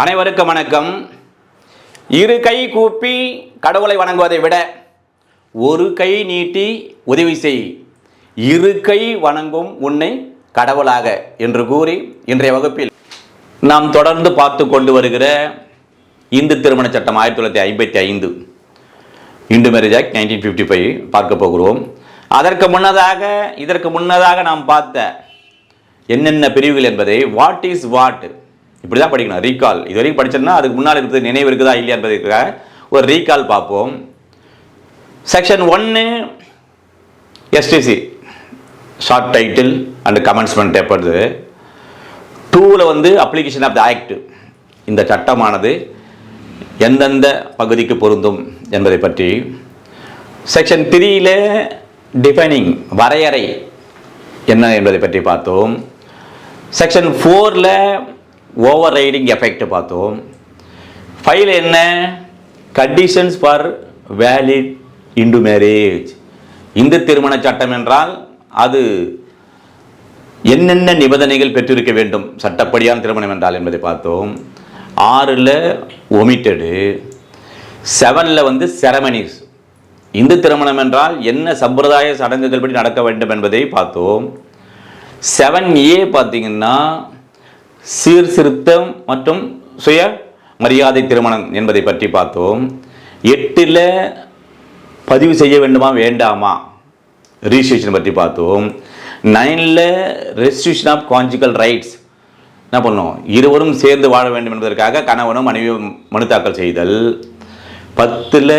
அனைவருக்கும் வணக்கம். இரு கை கூப்பி கடவுளை வணங்குவதை விட ஒரு கை நீட்டி உதவி செய். இரு கை வணங்கும் உன்னை கடவுளாக என்று கூறி இன்றைய வகுப்பில் நாம் தொடர்ந்து பார்த்து கொண்டு வருகிற இந்து திருமண சட்டம் ஆயிரத்தி தொள்ளாயிரத்தி ஐம்பத்தி ஐந்து. Hindu marriage act nineteen fifty five பார்க்க போகிறோம். அதற்கு முன்னதாக இதற்கு முன்னதாக நாம் பார்த்த என்னென்ன பிரிவுகள் என்பதை வாட் இஸ் வாட் இப்படி தான் படிக்கணும். ரீகால் இது வரைக்கும் படிச்சோம்னா அதுக்கு முன்னால் இருக்கிறது நினைவு இருக்குதா இல்லையா என்பதற்காக ஒரு ரீகால் பார்ப்போம். செக்ஷன் ஒன்று STC short title and commencement டேப்படுது டூவில் வந்து அப்ளிகேஷன் ஆஃப் த ஆக்ட் இந்த சட்டமானது எந்தெந்த பகுதிக்கு பொருந்தும் என்பதை பற்றி. செக்ஷன் த்ரீயில் டிஃபைனிங் வரையறை என்ன என்பதை பற்றி பார்த்தோம். செக்ஷன் ஃபோரில் ஓவர் ரைடிங் எஃபெக்ட் பார்த்தோம். ஃபைல் என்ன? Conditions for valid Hindu marriage Hindu திருமண சட்டம் என்றால் அது என்னென்ன நிபந்தனைகள் பெற்றிருக்க வேண்டும்? சட்டப்படியான திருமணம் என்றால் என்பதை பார்த்தோம். ஆறில் ஒமிட்டடு செவனில் வந்து செரமனிஸ் இந்து திருமணம் என்றால் என்ன சம்பிரதாய சடங்குகள் படி நடக்க வேண்டும் என்பதை பார்த்தோம். செவன் ஏ பார்த்தீங்கன்னா சீர்திருத்தம் மற்றும் சுய மரியாதை திருமணம் என்பதை பற்றி பார்த்தோம். எட்டில் பதிவு செய்ய வேண்டுமா வேண்டாமா? ரிஜிஸ்ட்ரேஷன் பற்றி பார்த்தோம். நைனில் ரெஜிஸ்ட்ரேஷன் ஆஃப் கான்ஜிக்கல் ரைட்ஸ் என்ன பண்ணோம் இருவரும் சேர்ந்து வாழ வேண்டும் என்பதற்காக கணவனும் மனைவியும் மனு தாக்கல் செய்தல். பத்தில்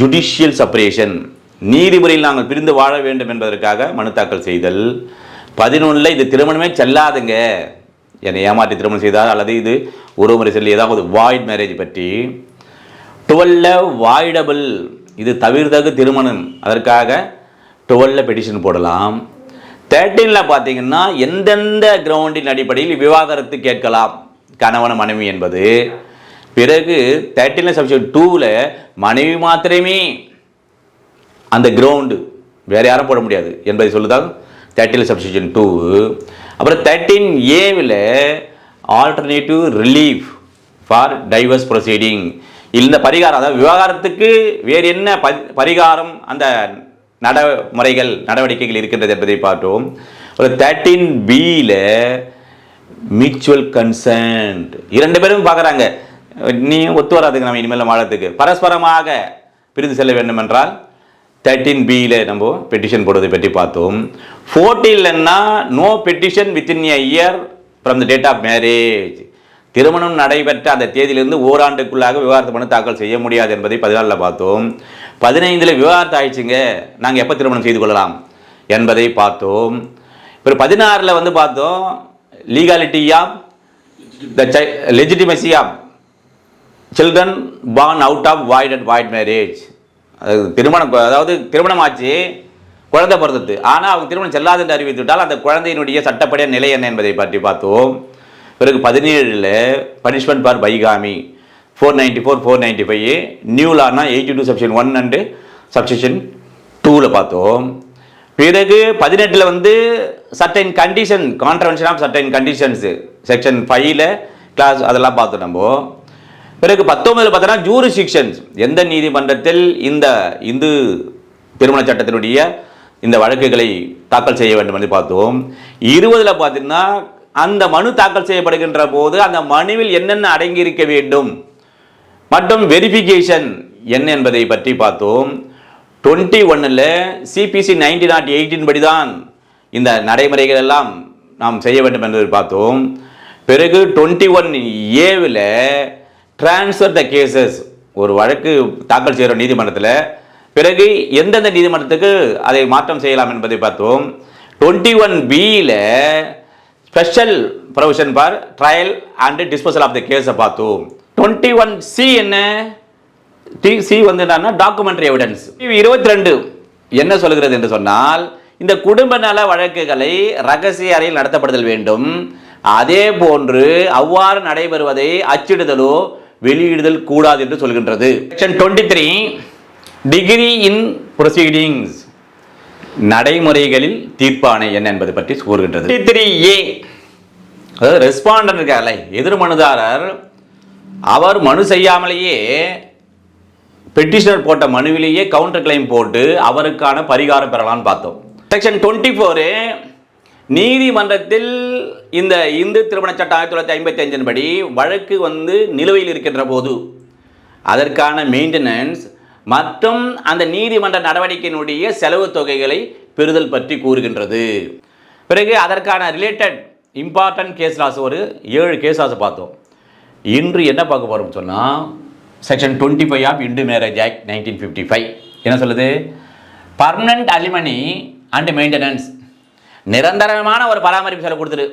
ஜுடிஷியல் செப்பரேஷன் நீதிமுறையில் நாங்கள் பிரிந்து வாழ வேண்டும் என்பதற்காக மனு தாக்கல் செய்தல். பதினொன்றில் இது திருமணமே செல்லாதுங்க. என்னை ஏமாற்றி திருமணம் செய்தால் அல்லது இது உறவுமுறை செல்லி ஏதாவது வாய்ட் மேரேஜ் பற்றி டுவெல்ல வாய்டபிள் இது தவிர்த்தகு திருமணம். அதற்காக டுவெல்ல பெட்டிஷன் போடலாம். தேர்ட்டீனில் பார்த்தீங்கன்னா எந்தெந்த கிரவுண்டின் அடிப்படையில் விவாகரத்து கேட்கலாம். கணவன் மனைவி என்பது. பிறகு தேர்ட்டீனில் சப்ஷன் டூவில் மனைவி மாத்திரமே அந்த கிரவுண்டு வேறு யாரும் போட முடியாது. என்பதை சொல்லுதான் தேர்ட்டில் சப்ஸ்டியூஷன் டூ அப்புறம் thirteen ஏவில் alternative relief for divorce proceeding இந்த பரிகாரம் அதாவது விவகாரத்துக்கு வேறு என்ன ப பரிகாரம் அந்த நடைமுறைகள் நடவடிக்கைகள் இருக்கின்றது என்பதை பார்த்தோம். ஒரு தேர்ட்டின் பியில் மியூச்சுவல் கன்சென்ட் இரண்டு பேரும் பார்க்குறாங்க. நீ ஒத்து வராதுங்க நம்ம இனிமேல் வாழறதுக்கு. பரஸ்பரமாக பிரிந்து செல்ல வேண்டும் என்றால் தேர்ட்டீன் பியில் நம்ம பெட்டிஷன் போடுவதை பற்றி பார்த்தோம். ஃபோர்டீன்லன்னா no petition within a year from the date of marriage திருமணம் நடைபெற்ற அந்த தேதியிலிருந்து ஓராண்டுக்குள்ளாக விவாகரத்து மனு தாக்கல் செய்ய முடியாது என்பதை பதினாலில் பார்த்தோம். பதினைந்தில் விவாகரத்து ஆயிடுச்சுங்க. நாங்கள் எப்போ திருமணம் செய்து கொள்ளலாம் என்பதை பார்த்தோம். இப்போ பதினாறில் வந்து பார்த்தோம் legality of the legitimacy of children born out of void and void marriage அது திருமணம் அதாவது திருமணம் ஆச்சு குழந்தை பிறந்தது. ஆனால் அவங்க திருமணம் செல்லாது என்று அறிவித்து விட்டால் அந்த குழந்தையினுடைய சட்டப்படியான நிலை என்ன என்பதை பற்றி பார்த்தோம். பிறகு பதினேழில் punishment for bigamy. Four ninety four four ninety five new Lana eighty two subsection one and subsection டூவில் பார்த்தோம். பிறகு பதினெட்டில் வந்து certain condition contravention of certain conditions section ஃபைவ்ல கிளாஸ் அதெல்லாம் பார்த்தோம் நம்ம. பிறகு பத்தொன்பதில் பார்த்தோன்னா ஜூரிசிக்ஷன்ஸ் எந்த நீதிமன்றத்தில் இந்த இந்து திருமண சட்டத்தினுடைய இந்த வழக்குகளை தாக்கல் செய்ய வேண்டும் என்று பார்த்தோம். இருபதில் பார்த்தீங்கன்னா அந்த மனு தாக்கல் செய்யப்படுகின்ற போது அந்த மனுவில் என்னென்ன அடங்கியிருக்க வேண்டும்? மற்றும் வெரிஃபிகேஷன் என்ன என்பதை பற்றி பார்த்தோம். டுவெண்ட்டி ஒன்னில் சிபிசி நைன்டி நாட் எயிட்டின் படி தான் இந்த நடைமுறைகள் எல்லாம் நாம் செய்ய வேண்டும் என்பதை பார்த்தோம். பிறகு டுவெண்ட்டி ஒன் ஏவில் ட்ரான்ஸ்ஃபர் த கேசஸ் ஒரு வழக்கு தாக்கல் செய்கிற நீதிமன்றத்தில் பிறகு எந்தெந்த நீதிமன்றத்துக்கு அதை மாற்றம் செய்யலாம் என்பதை பார்த்தோம். டுவெண்ட்டி ஒன் பியில் special provision for trial and disposal of the கேஸை பார்த்தோம். டுவெண்ட்டி ஒன் சி என்ன? டி சி வந்து என்னன்னா டாக்குமெண்ட்ரி எவிடன்ஸ் இருபத்தி ரெண்டு என்ன சொல்கிறது என்று சொன்னால் இந்த குடும்ப நல வழக்குகளை ரகசிய அறையில் நடத்தப்படுதல் வேண்டும். அதே போன்று அவ்வாறு நடைபெறுவதை அச்சிடுதலோ வெளியிடுதல் கூடாது என்று சொல்கின்றது. Section twenty three decree in proceedings நடைமுறைகளில் தீர்ப்பாணை என்ன என்பது பற்றி கூறுகின்றது. த்ரீ ஏ அதாவது ரெஸ்பாண்டன்ட் இருக்கார்ல எதிர் மனுதாரர் அவர் மனு செய்யாமலேயே பெட்டிஷனர் போட்ட மனுவிலேயே கவுண்டர் கிளைம் போட்டு அவருக்கான பரிகாரம் பெறலாம்னு பார்த்தோம். செக்ஷன் டுவெண்ட்டி ஃபோரு நீதிமன்றத்தில் இந்த இந்து திருமண சட்டம் ஆயிரத்தி தொள்ளாயிரத்தி ஐம்பத்தி அஞ்சின் படி வழக்கு வந்து நிலுவையில் இருக்கின்ற போது அதற்கான மெயின்டெனன்ஸ் மற்றும் அந்த நீதிமன்ற நடவடிக்கையினுடைய செலவு தொகைகளை பெறுதல் பற்றி கூறுகின்றது. பிறகு அதற்கான ரிலேட்டட் இம்பார்ட்டன்ட் கேஸ் லாஸ் ஒரு ஏழு கேஸ் லாஸ் பார்த்தோம். இன்று என்ன பார்க்க போகிறோம் சொன்னால் section twenty five of Hindu marriage act nineteen fifty five என்ன சொல்லுது? பர்மனண்ட் அலிமனி அண்ட் மெயின்டெனன்ஸ் நிரந்தரமான ஒரு பராமரிப்பு செலவு கொடுத்துரு.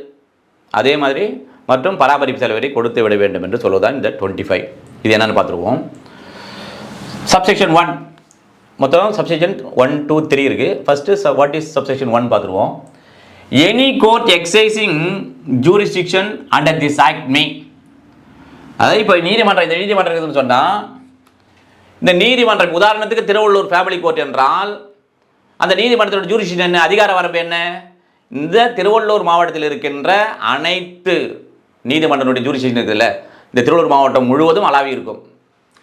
அதே மாதிரி மற்றும் பராமரிப்பு செலவரை கொடுத்து விட வேண்டும் என்று சொல்வதுதான் இந்த டுவெண்ட்டி ஃபைவ் இது என்னென்னு பார்த்துருவோம். சப்செக்ஷன் ஒன் மொத்தம் சப்செக்ஷன் ஒன் டூ த்ரீ இருக்குது first what is subsection one பார்த்துருவோம். Any court exercising jurisdiction under this act may அதாவது இப்போ நீதிமன்றம் இந்த நீதிமன்றம் இருக்குதுன்னு சொன்னால் இந்த நீதிமன்றம் உதாரணத்துக்கு திருவள்ளூர் ஃபேமிலி கோர்ட் என்றால் அந்த நீதிமன்றத்தோட ஜூரிஸ்டிக்ஷன் என்ன? அதிகார வரம்பு என்ன? இந்த திருவள்ளூர் மாவட்டத்தில் இருக்கின்ற அனைத்து நீதிமன்றனுடைய ஜூரிஸ்டிக்ஷன் இருக்குதுல்ல இந்த திருவள்ளூர் மாவட்டம் முழுவதும் அளாவி இருக்கும்.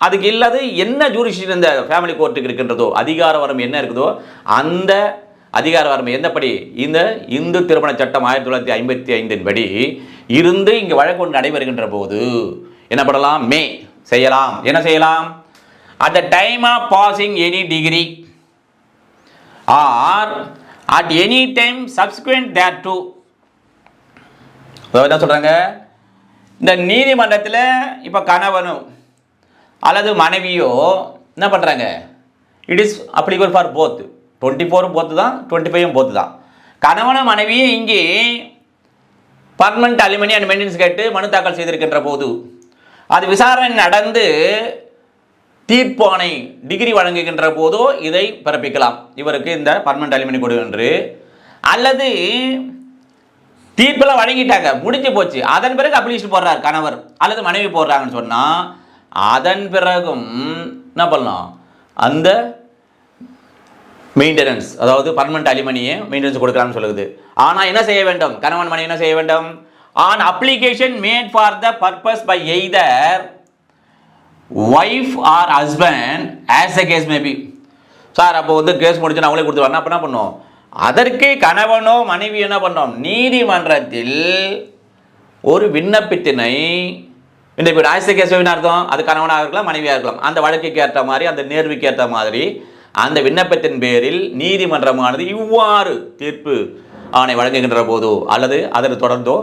அதுக்கு இல்லாத என்ன ஜூரிஸ்டிக்ஷன் இந்த ஃபேமிலி கோர்ட்டுக்கு இருக்கின்றதோ அதிகார வரம்பு என்ன இருக்குதோ அந்த அதிகார வரம்பு என்னப்படி? இந்த இந்து திருமண சட்டம் ஆயிரத்தி தொள்ளாயிரத்தி ஐம்பத்தி ஐந்தின் படி இருந்து இங்கே வழக்கு ஒன்று நடைபெறுகின்ற போது என்ன பண்ணலாம் மே. செய்யலாம். என்ன செய்யலாம்? At the time of passing any decree or at any time subsequent thereto என்ன சொல்கிறாங்க இந்த நீதிமன்றத்தில் இப்போ கணவனும் அல்லது மனைவியோ என்ன பண்ணுறாங்க it is applicable for both twenty ஃபோரும் both தான் டுவெண்ட்டி ஃபைவும் போத்து தான். கணவனும் மனைவியும் இங்கே பர்மனண்ட் அலுமினி அண்ட் மெயின்டெனன்ஸ் கேட்டு மனு தாக்கல் செய்திருக்கின்ற போது அது விசாரணை நடந்து தீர்ப்பானை டிகிரி வழங்குகின்ற போதோ இதை பிறப்பிக்கலாம். இவருக்கு இந்த பர்மனண்ட் அலுமினி கொடு என்று. அல்லது தீர்ப்பெல்லாம் வழங்கிட்டாங்க முடிஞ்சு போச்சு. அதன் பிறகு அப்ளிகேஷன் போடுறார் கணவர். அல்லது மனைவி போடுறாங்கன்னு சொன்னால் அதன் பிறகும் என்ன பண்ணலாம்? அந்த மெயின்டெனன்ஸ் அதாவது பர்மனண்ட் அலிமனியை மெயின்டெனன்ஸ் கொடுக்கலாம்னு சொல்லுது. ஆனால் என்ன செய்ய வேண்டும்? கணவன் மனைவி என்ன செய்ய வேண்டும்? On application made for the purpose by either wife or husband as a case maybe sir அப்போ வந்து கேஸ் முடிச்சு அவங்களே கொடுத்துருவாங்க. அப்போ என்ன பண்ணுவோம் அதற்கு கணவனோ மனைவி என்ன பண்ணோம்? நீதிமன்றத்தில் ஒரு விண்ணப்பத்தினை இந்த இப்போ ஆசிய கேஸ் அர்த்தம். அது கணவனாக இருக்கலாம் மனைவியாக இருக்கலாம். அந்த வழக்குக்கு ஏற்ற மாதிரி அந்த நேர்வுக்கு ஏற்ற மாதிரி அந்த விண்ணப்பத்தின் பேரில் நீதிமன்றமானது இவ்வாறு தீர்ப்பு ஆணை வழங்குகின்ற போதோ அல்லது அதனை தொடர்ந்தோ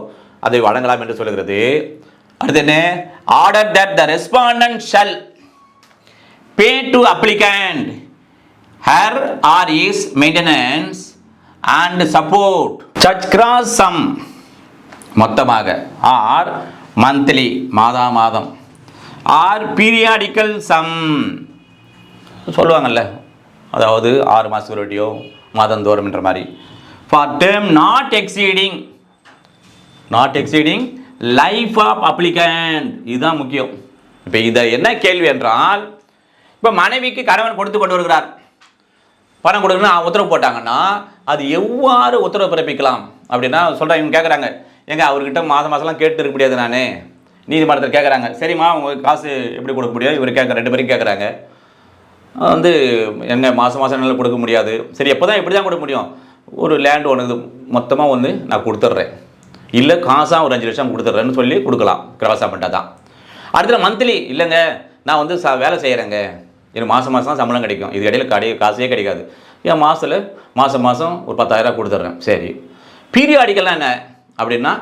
அதை வழங்கலாம் என்று சொல்கிறது அடுத்து என்ன? Order that the respondent shall pay to applicant her or his maintenance and support search gross sum மொத்தமாக. ஆர் மந்த்லி மாதா மாதம். ஆர் பீரியாடிக்கல் சம் சொல்லுவாங்கல்ல. அதாவது ஆறு மாதத்துக்கு ஒரு வாட்டியோ மாதந்தோறும் என்ற மாதிரி. For term not exceeding not exceeding life of applicant இதுதான் முக்கியம். இப்போ இதை என்ன கேள்வி என்றால் இப்போ மனைவிக்கு கணவன் கொடுத்து கொண்டு வருகிறார் பணம் கொடுக்கணும்னு உத்தரவு போட்டாங்கன்னா அது எவ்வாறு உத்தரவு பிறப்பிக்கலாம்? அப்படின்னா சொல்கிறாங்க இவங்க கேட்குறாங்க ஏங்க அவர்கிட்ட மாதம் மாதம்லாம் கேட்டு இருக்க முடியாது நான். நீதிமன்றத்தில் கேட்குறாங்க சரிம்மா உங்களுக்கு காசு எப்படி கொடுக்க முடியும்? இவர் கேட்க ரெண்டு பேரும் கேட்குறாங்க வந்து எங்க மாதம் மாதம் என்னால் கொடுக்க முடியாது. சரி எப்போ தான் இப்படி தான் கொடுக்க முடியும்? ஒரு லேண்ட் ஒன்று மொத்தமாக வந்து நான் கொடுத்துட்றேன். இல்லை காசாக ஒரு அஞ்சு லட்சம் கொடுத்துட்றேன்னு சொல்லி கொடுக்கலாம் கிராஸாக பண்ணிட்டா தான். அடுத்த மந்த்லி இல்லைங்க நான் வந்து ச வேலை செய்கிறேங்க எனக்கு மாதம் மாதம் தான் சம்பளம் கிடைக்கும். இது இடையில கடை காசே கிடைக்காது. என் மாதத்தில் மாதம் மாதம் ஒரு பத்தாயிரரூபா கொடுத்துட்றேன் சரி. பீரியாடிக்கலாம் என்ன? அப்படின்னா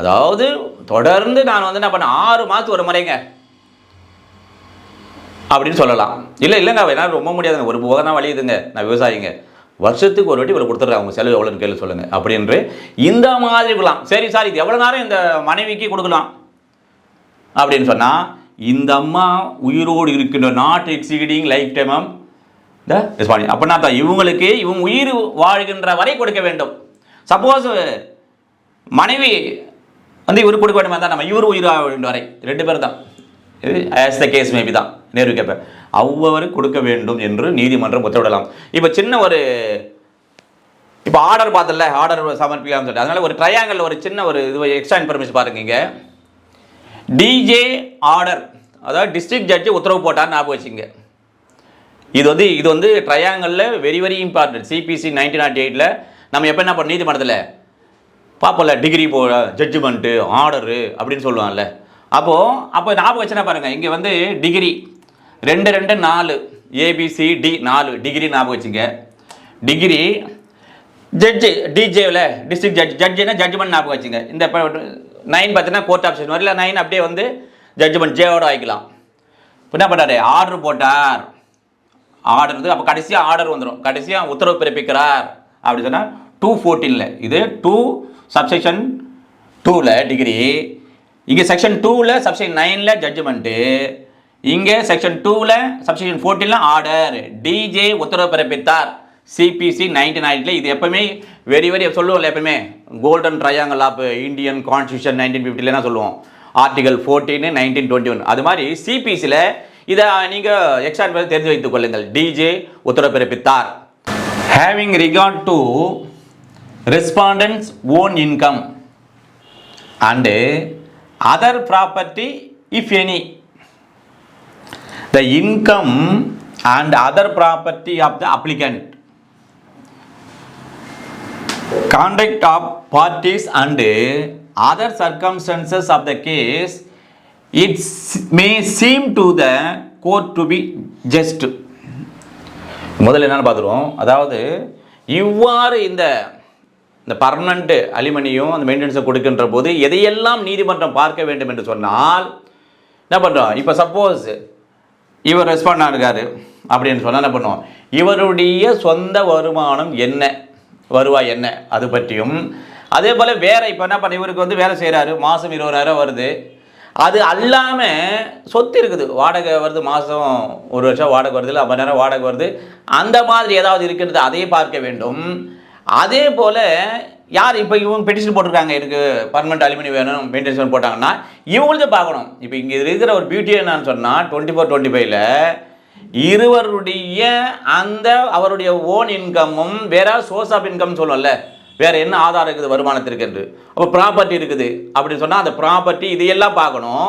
அதாவது தொடர்ந்து நான் வந்து என்ன பண்ணேன் ஆறு மாதத்துக்கு ஒரு முறைங்க. அப்படின்னு சொல்லலாம். இல்லை இல்லைங்க என்னால் ரொம்ப முடியாதுங்க. ஒரு போக தான் வழியுதுங்க. நான் விவசாயிங்க. வருஷத்துக்கு ஒரு வாட்டி இவ்வளோ கொடுத்துட்றேன். அவங்க செலவு எவ்வளோன்னு கேள்வி சொல்லுங்கள் அப்படின்று இந்த மாதிரி இருக்கலாம் சரி சார் இது எவ்வளோ நேரம் இந்த மனைவிக்கு கொடுக்கலாம்? அப்படின்னு சொன்னால் இந்த அம்மா உயிரோடு இருக்கின்ற நாட் எக்ஸீடிங் லைஃப் டைம் இந்த ரெஸ்பான்ஸ் அப்படின்னா தான் இவங்களுக்கு இவங்க உயிர் வாழ்கின்ற வரை கொடுக்க வேண்டும். சப்போஸ் மனைவி வந்து இவர் கொடுக்க வேண்டுமா? தான் நம்ம இவர் உயிர் வாழ வேண்டும் வரை. ரெண்டு பேர் தான். இது ஆஸ் த கேஸ் மேபி தான். நேரு கேட்பேன் அவ்வளவு கொடுக்க வேண்டும் என்று நீதிமன்றம் உத்தரவிடலாம். இப்போ சின்ன ஒரு இப்போ ஆர்டர் பார்த்தல ஆர்டர் சமர்ப்பிக்கலாம்னு சொல்லிட்டு. அதனால் ஒரு ட்ரையாங்கல் ஒரு சின்ன ஒரு இது எக்ஸ்ட்ரா இன்ஃபர்மேஷன் பாருங்க இங்கே. டிஜே ஆர்டர் அதாவது டிஸ்ட்ரிக்ட் ஜட்ஜி உத்தரவு போட்டார் ஞாபகம் வச்சுங்க இது வந்து இது வந்து ட்ரையாங்கலில் very very important CPC nineteen naught எயிட்டில் நம்ம எப்போ என்ன பண்ண நீதிமன்றத்தில். பார்ப்போம்ல டிகிரி போ ஜட்ஜ்மெண்ட்டு ஆர்டரு அப்படின்னு சொல்லுவாங்கல்ல. அப்போது அப்போ ஞாபகம் வச்சுன்னா பாருங்கள் இங்கே வந்து டிகிரி ரெண்டு ரெண்டு நாலு. ஏபிசி டி நாலு. டிகிரி ஞாபகம் வச்சுங்க. டிகிரி ஜட்ஜு டிஜேவில் டிஸ்ட்ரிக்ட் ஜட்ஜ் ஜட்ஜுனா ஜட்ஜ்மெண்ட் ஞாபகம் வச்சுங்க. இந்த இப்போ நைன் பார்த்தீங்கன்னா கோர்ட் ஆப்ஷன் வரல நைன் அப்படியே வந்து ஜட்ஜ்மெண்ட் ஜேவோட வாங்கிக்கலாம் இப்போ என்ன பண்ணாரு ஆர்டர் போட்டார். ஆர்டர் வந்து அப்போ கடைசியாக ஆர்டர் வந்துடும் கடைசியாக உத்தரவு பிறப்பிக்கிறார். அப்படி சொன்னால் டூ ஃபோர்டீனில் இது டூ சப்செக்ஷன் டூவில் டிகிரி இங்கே செக்ஷன் டூவில் சப்செக்ஷன் நைனில் ஜட்ஜ்மெண்ட்டு இங்கே செக்ஷன் டூவில் சப்செக்ஷன் ஃபோர்டீனில் ஆர்டர் டிஜே உத்தரவு பிறப்பித்தார். சிபிசி நைன்டீன் நைன்ட்டில் இது எப்பவுமே வெரி வெரி சொல்லுவோம்ல எப்பவுமே. Golden triangle of Indian constitution nineteen ஃபிஃப்டில என்ன சொல்லுவோம்? Article fourteen nineteen twenty one அது மாதிரி சிபிசியில் இதை நீங்கள் எக்ஸ்ட்ரா தெரிஞ்சு வைத்துக் கொள்ளுங்கள். டிஜே உத்தரவு பிறப்பித்தார். Having regard to respondent's own income and other property if any the income and other property of the applicant conduct of parties and other circumstances of the case it's may seem to the court to be just முதல்ல என்னென்னு பார்த்துருவோம் அதாவது இவ்வாறு இந்த இந்த permanent அலிமனியும் அந்த மெயின்டெனன்ஸை கொடுக்கின்ற போது எதையெல்லாம் நீதிமன்றம் பார்க்க வேண்டும் என்று சொன்னால் என்ன பண்ணுறோம் இப்போ சப்போஸ் இவர் ரெஸ்பாண்ட் ஆகிருக்காரு அப்படின்னு சொன்னால் என்ன பண்ணுவோம்? இவருடைய சொந்த வருமானம் என்ன? வருவாய் என்ன? அது பற்றியும். அதே போல் வேறு இப்போ என்ன பண்ண இவருக்கு வந்து வேலை செய்கிறாரு மாதம் இருபதாயிரம் வருது. அது அல்லாமல் சொத்து இருக்குது. வாடகை வருது மாதம் ஒரு வருஷம் வாடகை வருது இல்லை ஐம்பது நேரம் வாடகை வருது. அந்த மாதிரி ஏதாவது இருக்கின்றது அதையே பார்க்க வேண்டும். அதே போல் யார் இப்போ இவங்க பெட்டிஷன் போட்டிருக்காங்க? எனக்கு பர்மனெண்ட் அலுமினி வேணும் மெயின்டெனன்ஸ் போட்டாங்கன்னா இவங்களுக்கு பார்க்கணும். இப்போ இங்கே இருக்கிற ஒரு பியூட்டி என்னன்னு சொன்னால் டுவெண்ட்டி ஃபோர் டுவெண்ட்டி ஃபைவ்ல இருவருடைய அந்த அவருடைய ஓன் இன்கமும் வேற சோர்ஸ் ஆஃப் இன்கம் சொல்லுவோம்ல வேற என்ன ஆதாரம் இருக்குது வருமானத்திற்கு என்று. அப்போ ப்ராப்பர்ட்டி இருக்குது. அப்படின்னு சொன்னால் அந்த ப்ராப்பர்ட்டி இதையெல்லாம் பார்க்கணும்.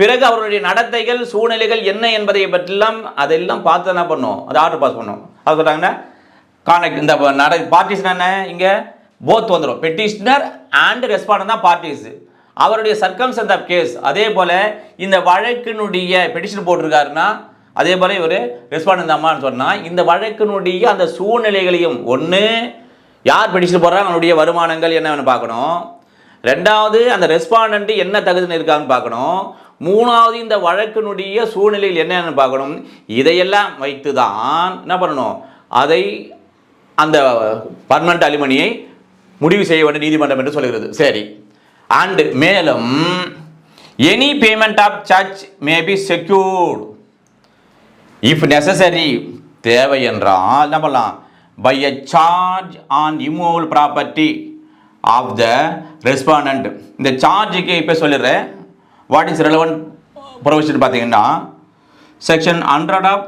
பிறகு அவருடைய நடத்தைகள் சூழ்நிலைகள் என்ன என்பதை பற்றிலாம் அதெல்லாம் பார்த்து என்ன பண்ணும் அதை ஆர்டர் பாஸ் பண்ணும் அது சொல்கிறாங்கன்னா கான்டாக்ட் இந்த நட பார்ட்டிஸ் என்ன இங்கே? போத் வந்துடும் பெட்டிஷனர் அண்ட் ரெஸ்பாண்ட் தான் பார்ட்டிஸ் அவருடைய சர்க்கம்சன்ஸ் ஆஃப் கேஸ் அதே போல் இந்த வழக்கினுடைய பெட்டிஷன் போட்டிருக்காருன்னா அதே போல் இவர் ரெஸ்பாண்ட் தான்மான்னு சொன்னால் இந்த வழக்கினுடைய அந்த சூழ்நிலைகளையும் ஒன்று யார் பெட்டிஷன் போடுறாங்க அவனுடைய வருமானங்கள் என்னன்னு பார்க்கணும். ரெண்டாவது அந்த ரெஸ்பாண்டன்ட்டு என்ன தகுதின்னு இருக்கான்னு பார்க்கணும். மூணாவது இந்த வழக்கினுடைய சூழ்நிலையில் என்னென்னு பார்க்கணும். இதையெல்லாம் வைத்து தான் என்ன பண்ணணும்? அதை அந்த பர்மனண்ட் அலிமணியை முடிவு செய்ய வேண்டிய நீதிமன்றம் என்று சொல்கிறது. சரி. அண்ட் மேலும் any payment of charge may be secured if necessary தேவை என்றால் என்ன பண்ணலாம் by a charge on immovable property of the respondent இந்த சார்ஜுக்கு இப்போ சொல்லிடுறேன் வாட் இஸ் ரெலவெண்ட் ப்ரொவிஷன் பார்த்தீங்கன்னா section hundred of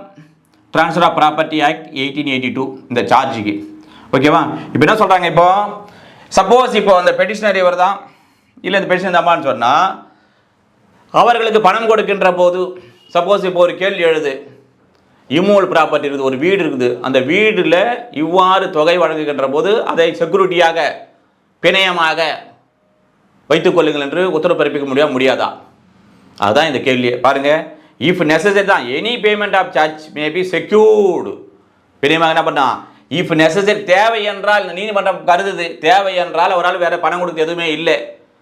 transfer of property act eighteen eighty two இந்த சார்ஜுக்கு ஓகேவா இப்போ என்ன சொல்கிறாங்க இப்போது சப்போஸ் இப்போ அந்த பெட்டிஷனர் இவர் தான் இல்லை இந்த பெட்டிஷன் தான்பான்னு சொன்னால் அவர்களுக்கு பணம் கொடுக்கின்ற போது சப்போஸ் இப்போ ஒரு கேள்வி எழுது இம்மூவல் ப்ராப்பர்ட்டி இருக்குது ஒரு வீடு இருக்குது அந்த வீடில் இவ்வாறு தொகை வழங்குகின்ற போது அதை செக்யூரிட்டியாக பிணையமாக வைத்துக் கொள்ளுங்கள் என்று உத்தரவு பிறப்பிக்க முடியாது முடியாதா? அதுதான் இந்த கேள்வி. பாருங்க இஃப் நெசசரி தான் any payment of charge may be secured பிணையமாக என்ன பண்ணா இஃப் நெசசரி தேவை என்றால் இந்த நீதிமன்றம் கருதுது தேவை என்றால் அவரால் வேறு பணம் கொடுக்க எதுவுமே இல்லை.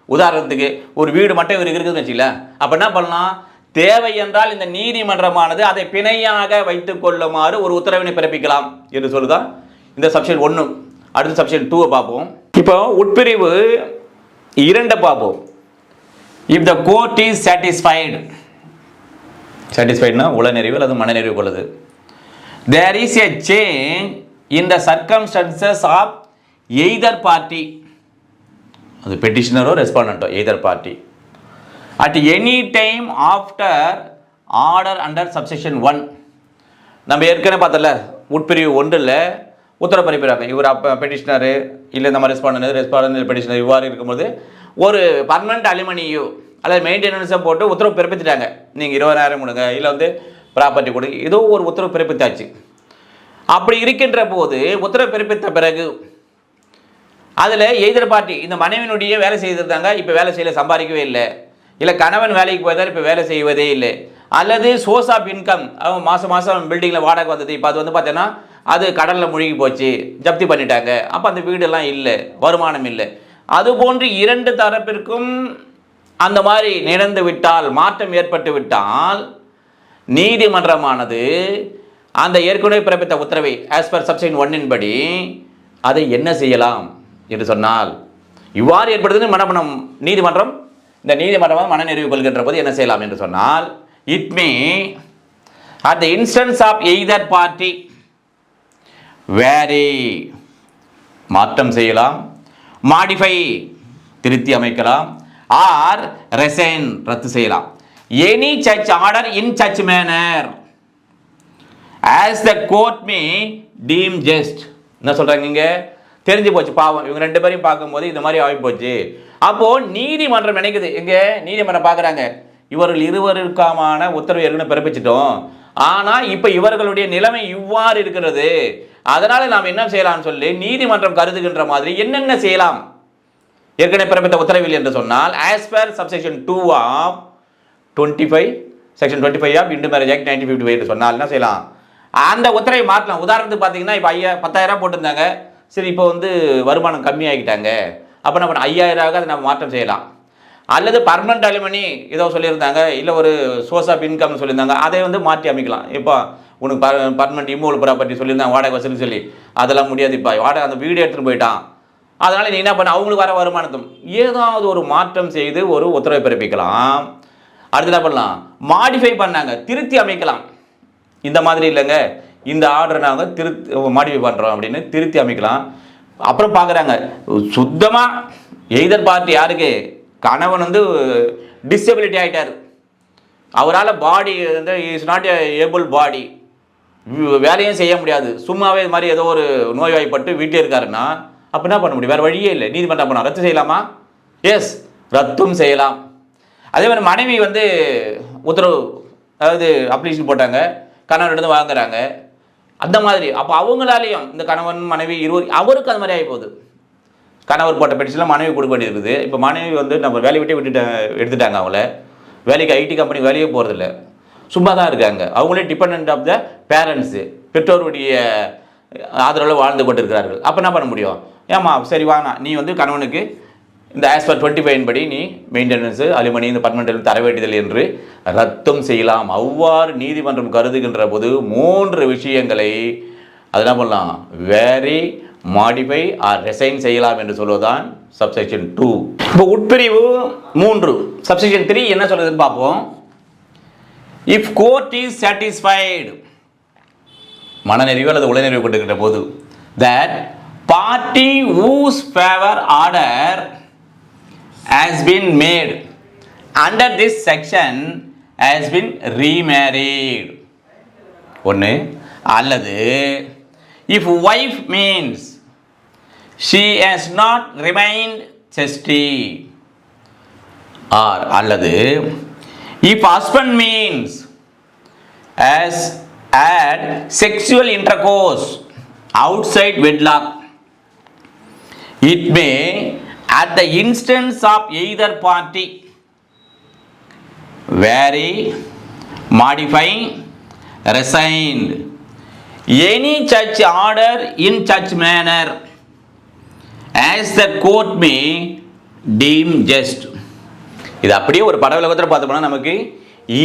உதாரணத்துக்கு ஒரு வீடு மட்டும் இவருக்கு இருக்குதுன்னு வச்சுக்கல. அப்போ என்ன பண்ணலாம்? தேவை என்றால் இந்த நீதிமன்றமானது அதை பிணையாக வைத்து கொள்ளுமாறு ஒரு உத்தரவினை பிறப்பிக்கலாம் என்று சொல்லுதான் இந்த சப்ஷன் ஒன்று அடுத்த சப்ஷன் டூவை பார்ப்போம். இப்போ உட்பிரிவு இரண்டை பார்ப்போம். If the court is satisfied சாட்டிஸ்ஃபைட்னா உளநெறிவு அல்லது நிறைவு கொள்ளுது. There is a change in the circumstances of either party அது பெட்டிஷனரோ ரெஸ்பாண்டோ either party at any time after order under subsection one நம்ம ஏற்கனவே பார்த்தல உட்பிரிவு ஒன்றில் உத்தரவு இவர் அப்போ பெட்டிஷனரு இல்லை இந்த மாதிரி ரெஸ்பாண்டர் ரெஸ்பாண்டர் பெட்டிஷனர் இவ்வாறு இருக்கும்போது ஒரு பர்மனண்ட் அலிமனியோ அல்லது மெயின்டெனன்ஸை போட்டு உத்தரவு பிறப்பித்துட்டாங்க. நீங்கள் இருபதாயிரம் கொடுங்க இல்லை வந்து ப்ராப்பர்ட்டி கொடுங்க. ஏதோ ஒரு உத்தரவு பிறப்பித்தாச்சு. அப்படி இருக்கின்ற போது உத்தரவு பிறப்பித்த பிறகு அதில் எய்தர் பார்ட்டி இந்த மனைவினுடைய வேலை செய்திருந்தாங்க இப்போ வேலை செய்யல சம்பாதிக்கவே இல்லை. இல்லை கணவன் வேலைக்கு போய்தான் இப்போ வேலை செய்வதே இல்லை. அல்லது சோர்ஸ் ஆஃப் இன்கம் அவங்க மாதம் மாதம் பில்டிங்கில் வாடகை வந்தது இப்போ அது வந்து பார்த்தீங்கன்னா அது கடலில் முழுகி போச்சு ஜப்தி பண்ணிட்டாங்க. அப்போ அந்த வீடெல்லாம் இல்லை வருமானம் இல்லை. அது போன்று இரண்டு தரப்பிற்கும் அந்த மாதிரி நிகழ்ந்து விட்டால் மாற்றம் ஏற்பட்டு விட்டால் நீதிமன்றமானது அந்த ஏற்கனவே பிறப்பித்த உத்தரவை ஆஸ் பர் சப்ஷன் ஒன்னின் படி அதை என்ன செய்யலாம் என்று சொன்னால் இவ்வாறு ஏற்படுதுன்னு மனப்பணம் நீதிமன்றம் இந்த நீதிமன்றம் மனநிறைவு கொள்கின்ற போது என்ன செய்யலாம் என்று சொன்னால் it me at the instance of either party vary மாற்றம் செய்யலாம் மாடிஃபை திருத்தி அமைக்கலாம் ஆர் ரெசைன் ரத்து செய்யலாம். Any search order in search manor as the court me team just என்ன சொல்றாங்க இங்க? தெரிஞ்சு போச்சு பாவம். இவங்க ரெண்டு பேரையும் பார்க்கும்போது இந்த மாதிரி ஆகி போச்சு. அப்போ நீதிமன்றம் நினைக்குது. எங்கே? நீதிமன்றம் பார்க்குறாங்க. இவர்கள் இருவருக்கான உத்தரவு ஏற்கனவே பிறப்பிச்சிட்டோம். ஆனா இப்ப இவர்களுடைய நிலைமை இவ்வாறு இருக்கிறது. அதனால நாம் என்ன செய்யலாம்னு சொல்லி நீதிமன்றம் கருதுகின்ற மாதிரி என்னென்ன செய்யலாம்? ஏற்கனவே பிறப்பித்த உத்தரவில் என்று சொன்னால் as per subsection two of twenty five section twenty five of Hindu marriage act nineteen fifty five சொன்னால் என்ன செய்யலாம்? அந்த உத்தரவை மாற்றலாம் உதாரணத்துக்கு பார்த்தீங்கன்னா இப்போ ஐயா பத்தாயிரம் போட்டிருந்தாங்க. சரி இப்போ வந்து வருமானம் கம்மியாகிட்டாங்க அப்போ நம்ம ஐயாயிரம் அதை நம்ம மாற்றம் செய்யலாம். அல்லது பர்மனண்ட் அலுமினி ஏதோ சொல்லியிருந்தாங்க. இல்லை ஒரு சோர்ஸ் ஆஃப் இன்கம்னு சொல்லியிருந்தாங்க. அதை வந்து மாற்றி அமைக்கலாம். இப்போ உனக்கு பர் பர்மனண்ட் இம்மூவல் ப்ராப்பர்ட்டி சொல்லியிருந்தாங்க. வாடகை வசூல் சொல்லி. அதெல்லாம் முடியாது. இப்போ வாடகை அந்த வீடு எடுத்துகிட்டு போயிட்டான். அதனால் நீ என்ன பண்ண அவங்களுக்கு வர வருமானத்தும். ஏதாவது ஒரு மாற்றம் செய்து ஒரு உத்தரவை பிறப்பிக்கலாம். அடுத்து என்ன பண்ணலாம். மாடிஃபை பண்ணாங்க. திருத்தி அமைக்கலாம். இந்த மாதிரி இல்லைங்க. இந்த ஆர்டரை நாங்கள் திருத்தி மாடிஃபை பண்ணுறோம் அப்படின்னு திருத்தி அமைக்கலாம். அப்புறம் பார்க்குறாங்க சுத்தமாக எய்தர் பார்ட்டி யாருக்கு? கணவன் வந்து டிசபிலிட்டி ஆகிட்டார் அவரால் பாடி வந்து இஸ் நாட் ஏபிள் பாடி வேலையும் செய்ய முடியாது. சும்மாவே இது மாதிரி ஏதோ ஒரு நோய்வாய்ப்பட்டு வீட்டில் இருக்காருன்னா அப்போ என்ன பண்ண முடியும்? வேறு வழியே இல்லை. நீதிமன்றம் பண்ணலாம் ரத்து செய்யலாமா? எஸ் ரத்தும் செய்யலாம். அதே மாதிரி மனைவி வந்து உத்தரவு அதாவது அப்ளிகேஷன் போட்டாங்க. கணவனிடம் வாங்குறாங்க. அந்த மாதிரி. அப்போ அவங்களாலேயும் இந்த கணவன் மனைவி இருவர் அவருக்கு அது மாதிரி ஆகி போகுது கணவர் போட்ட பெட்டிஷனில் மனைவி கொடுக்க வேண்டியிருக்குது. இப்போ மனைவி வந்து நம்ம வேலையை விட்டே விட்டுட்டு எடுத்துட்டாங்க அவங்கள. வேலைக்கு ஐடி கம்பெனி வேலையே போகிறதில்ல சும்மா தான் இருக்காங்க. அவங்களே டிபெண்ட் ஆஃப் த பேரண்ட்ஸு பெற்றோருடைய ஆதரவில் வாழ்ந்து கொண்டிருக்கிறார்கள். அப்போ என்ன பண்ண முடியும்? ஏம்மா சரி வாங்க நீ வந்து கணவனுக்கு இந்த ஆஸ் பர் டுவெண்ட்டி ஃபைவ் படி நீ மெயின்டெனன்ஸு அலுமணி இந்த பர்மனெண்ட் தர வேண்டியதில்லை என்று ரத்தம் செய்யலாம். அவ்வாறு நீதிமன்றம் கருதுகின்ற போது மூன்று விஷயங்களை அது என்ன பண்ணலாம்? வேரி மாடிஃபை ஆர் ரெசைன் செய்யலாம் என்று சொல்வதுதான் சப்செக்ஷன் டூ இப்போ உட்பிரிவு மூன்று. சப்செக்ஷன் த்ரீ என்ன சொல்கிறதுன்னு பார்ப்போம். இஃப் கோர்ட் இஸ் சாட்டிஸ்ஃபைடு மனநிறைவு அல்லது உளநிறைவு கொண்டிருக்கின்ற போது that party whose favour order has been made under this section has been remarried ஒன்று அல்லது if wife means she has not remained chastity or அல்லது if husband means has had sexual intercourse outside wedlock it may at the instance of either party vary modify resigned. Any such order in such manner as the court may deem just. இது அப்படியே ஒரு பட விளக்கத்தில் பார்த்தோம்னா நமக்கு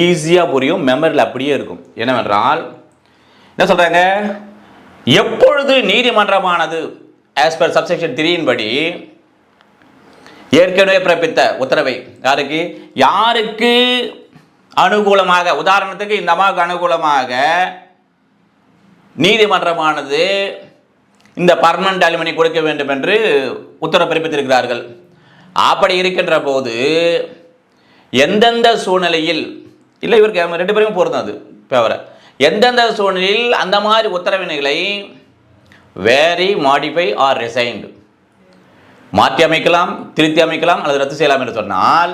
ஈஸியாக புரியும் மெமரியில் அப்படியே இருக்கும். என்னவென்றால் என்ன சொல்கிறாங்க எப்பொழுது நீதிமன்றமானது ஆஸ் பர் சப்செக்ஷன் திரியின்படி ஏற்கனவே பிறப்பித்த உத்தரவை. யாருக்கு? யாருக்கு அனுகூலமாக? உதாரணத்துக்கு இந்த அம்மாவுக்கு அனுகூலமாக நீதிமன்றமானது இந்த பர்மனண்ட் அலுமினி கொடுக்க வேண்டும் என்று உத்தரவு பிறப்பித்திருக்கிறார்கள். அப்படி இருக்கின்ற போது எந்தெந்த சூழ்நிலையில் இல்லை இவருக்கு ரெண்டு பேருக்கும் பொருந்தும் அது எந்தெந்த சூழ்நிலையில் அந்த மாதிரி உத்தரவினைகளை வேரி மாடிஃபை ஆர் ரிசைன்டு மாற்றி அமைக்கலாம் திருத்தி அமைக்கலாம் அல்லது ரத்து செய்யலாம் என்று சொன்னால்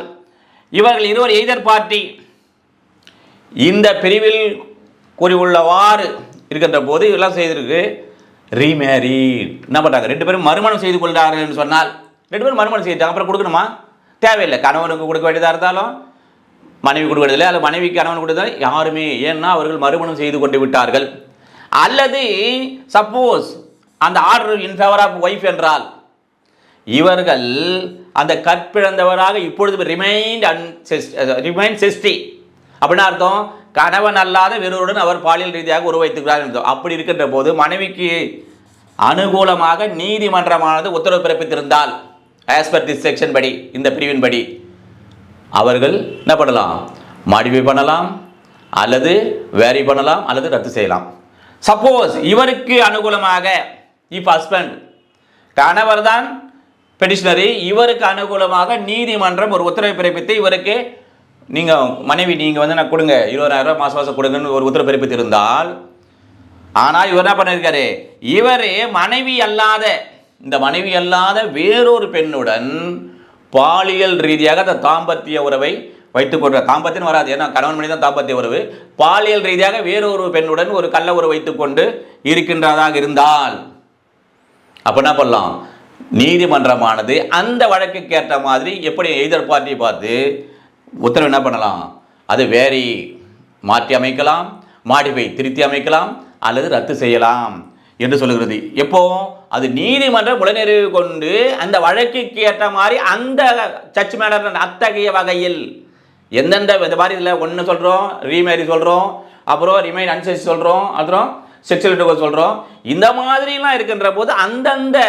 இவர்கள் இருவர் எய்தர் பார்ட்டி இந்த பிரிவில் கூறியுள்ளவாறு இருக்கின்ற போது இதெல்லாம் செய்திருக்கு? ரீமேரி என்ன பண்ணுறாங்க ரெண்டு பேரும் மறுமணம் செய்து கொள்கிறார்கள் என்று சொன்னால் ரெண்டு பேரும் மறுமணம் செய்தாங்க அப்புறம் கொடுக்கணுமா? தேவையில்லை. கணவனுக்கு கொடுக்க வேண்டியதாக இருந்தாலும் மனைவி கொடுக்கறதில்லை அல்லது மனைவிக்கு கணவன் கொடுத்தா யாருமே. ஏன்னா அவர்கள் மறுமணம் செய்து கொண்டு விட்டார்கள். அல்லது சப்போஸ் அந்த order in favour of wife என்றால் இவர்கள் அந்த கற்பிழந்தவராக இப்பொழுது ரிமைண்ட் அன் ரிமைண்ட் சிஸ்டி அப்படின்னு அர்த்தம் கணவன் அல்லாத வேறொருடன் அவர் பாலியல் ரீதியாக உருவைத்துக்கிறார் அர்த்தம். அப்படி இருக்கின்ற போது மனைவிக்கு அனுகூலமாக நீதிமன்றமானது உத்தரவு பிறப்பித்திருந்தால் ஆஸ் பர் திஸ் செக்ஷன் படி இந்த பிரிவின் படி அவர்கள் என்ன பண்ணலாம்? மாடிஃபை பண்ணலாம் அல்லது வேரி பண்ணலாம் அல்லது ரத்து செய்யலாம். சப்போஸ் இவருக்கு அனுகூலமாக இஃப் ஹஸ்பண்ட் கணவர் தான் பெடிஷனரி இவருக்கு அனுகூலமாக நீதிமன்றம் ஒரு உத்தரவை பிறப்பித்து இவருக்கு நீங்கள் மனைவி நீங்கள் வந்து நான் கொடுங்க இருபதாயிரம் ரூபா மாதம் மாதம் கொடுங்கன்னு ஒரு உத்தரவு பிறப்பித்திருந்தால் ஆனால் இவர் என்ன பண்ணியிருக்காரு? இவர் மனைவி அல்லாத இந்த மனைவி அல்லாத வேறொரு பெண்ணுடன் பாலியல் ரீதியாக அந்த தாம்பத்திய உறவை வைத்துக் கொண்ட தாம்பத்தியம் வராது ஏன்னா கணவன் மணி தான் தாம்பத்திய உறவு பாலியல் ரீதியாக வேறொரு பெண்ணுடன் ஒரு கள்ள உறவு வைத்துக்கொண்டு இருக்கின்றதாக இருந்தால் அப்போ என்ன பண்ணலாம்? நீதிமன்றமானது அந்த வழக்குக்கு ஏற்ற மாதிரி எப்படி எய்தர் பார்ட்டி பார்த்து உத்தரவு என்ன பண்ணலாம்? அது வேறி மாற்றி அமைக்கலாம் மாடிஃபை திருத்தி அமைக்கலாம் அல்லது ரத்து செய்யலாம் என்று சொல்லுகிறது. எப்போ? அது நீதிமன்றம் உடனிறைவு கொண்டு அந்த வழக்குக்கு ஏற்ற மாதிரி அந்த சர்ச் மேடர் அத்தகைய வகையில் எந்தெந்த இந்த மாதிரி இதில் ஒன்று சொல்கிறோம் ரீமேரி சொல்கிறோம் அப்புறம் ரிமைன் அன்சஸ் சொல்கிறோம் அப்புறம் செக்ஷுவல் சொல்கிறோம் இந்த மாதிரிலாம் இருக்கின்ற போது அந்தந்த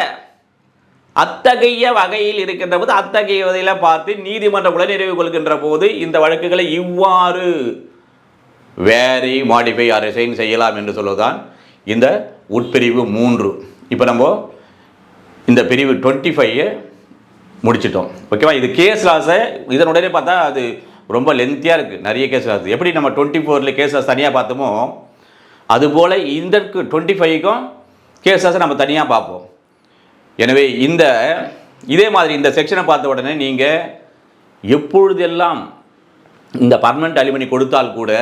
அத்தகைய வகையில் இருக்கின்ற போது அத்தகைய வகையில் பார்த்து நீதிமன்ற உடனிறைவு கொள்கின்ற போது இந்த வழக்குகளை இவ்வாறு வேரி மாடிஃபை ஆர் ரிசைன் செய்யலாம் என்று சொல்வதுதான் இந்த உட்பிரிவு மூன்று. இப்போ நம்ம இந்த பிரிவு டுவெண்ட்டி ஃபைவ் முடிச்சிட்டோம் ஓகேவா இது கேஸ் லாஸை இதனுடனே பார்த்தா அது ரொம்ப லென்த்தியாக இருக்குது நிறைய கேஸ் லாஸ் எப்படி நம்ம டுவெண்ட்டி ஃபோரில் கேஸ் லாஸ் தனியாக பார்த்தோமோ அதுபோல் இதற்கு டுவெண்ட்டி ஃபைவ்க்கும் கேஸ் லாஸை நம்ம தனியாக பார்ப்போம். எனவே இந்த இதே மாதிரி இந்த செக்ஷனை பார்த்த உடனே நீங்கள் எப்பொழுதெல்லாம் இந்த பர்மனெண்ட் அலிமனி கொடுத்தால் கூட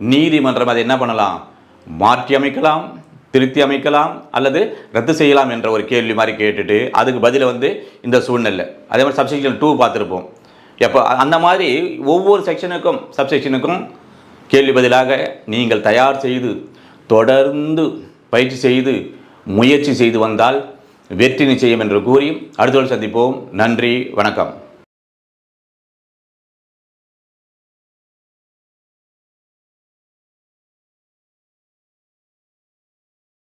நீதிமன்றம் அதை என்ன பண்ணலாம்? மாற்றி அமைக்கலாம் திருத்தி அமைக்கலாம் அல்லது ரத்து செய்யலாம் என்ற ஒரு கேள்வி மாதிரி கேட்டுட்டு அதுக்கு பதிலை வந்து இந்த சூழ்நிலை. அதே மாதிரி சப்செக்ஷன் டூ பார்த்துருப்போம். எப்போ அந்த மாதிரி ஒவ்வொரு செக்ஷனுக்கும் சப்செக்ஷனுக்கும் கேள்வி பதிலாக நீங்கள் தயார் செய்து தொடர்ந்து பயிற்சி செய்து முயற்சி செய்து வந்தால் வெற்றி நிச்சயம் என்று கூறி அடுத்த சந்திப்போம். நன்றி வணக்கம்.